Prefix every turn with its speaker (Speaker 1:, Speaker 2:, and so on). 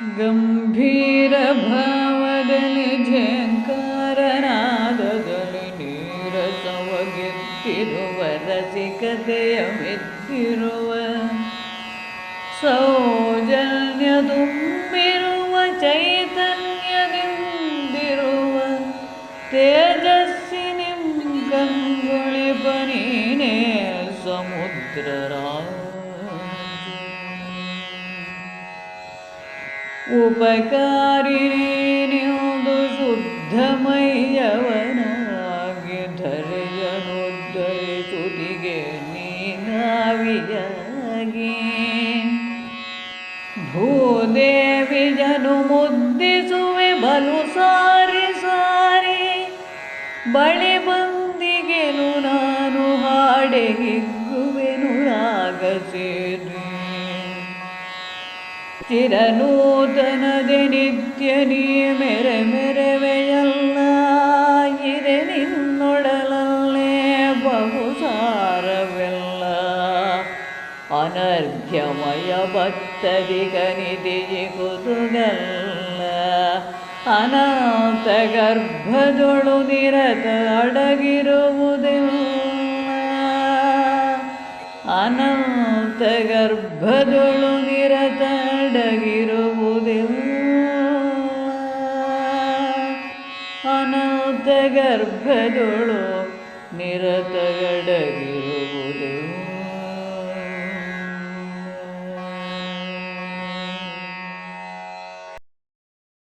Speaker 1: ಗಂಭೀರ ಭಾವದಲ್ಲಿ ಝೇಂಕಾರನಾದದಲ್ಲಿ ನೀರಸವ ಗೆದ್ದಿರುವ ರಸಿಕತೆಯ ಮೆದ್ದಿರುವ ಸೌಜನ್ಯ ತುಂಬಿರುವ ಚೈತನ್ಯದಿಂದಿರುವ ತೇಜಸ್ಸಿನಿ ಕಂಗೊಳಿಪ ನೀನೇ ಸಮುದ್ರ ಉಪಕಾರಿಣಿದು ಶುದ್ಧಮಯ್ಯವನಾಗಿ ಧರೆಯನುದ್ಧರಿಸುತ್ತಿಗೆ ನೀನಾವಿಯಾಗಿ. ಭೂದೇವಿ ಜನು ಮುದ್ದಿಸುವೆ ಬಲು ಸಾರಿ ಸಾರಿ, ಬಳಿ ಬಂದಿಗೆನು ನಾನು ಹಾಡೆ ಹಿಗ್ಗುವೆನು ರಾಗ ಸೇರಿ സ്ഥിരനൂതനതിനിത്യനീമെരെ മെരവെയല്ലായിരെ നിന്നൊടലല്ലേ ബഹുസാരവെള്ള അനർഘ്യമയ ഭക്തരികനിധിയെ കുതുകല്ല അനാഥഗർഭതൊളു നിരത അടകിരുവുതില്ല അനന്തഗർഭതൊളു നിരത ನಿರತ ಅಡಗಿರುವುದಿಲ್ಲ ಅನಂತ ಗರ್ಭದೊಳು ನಿರತ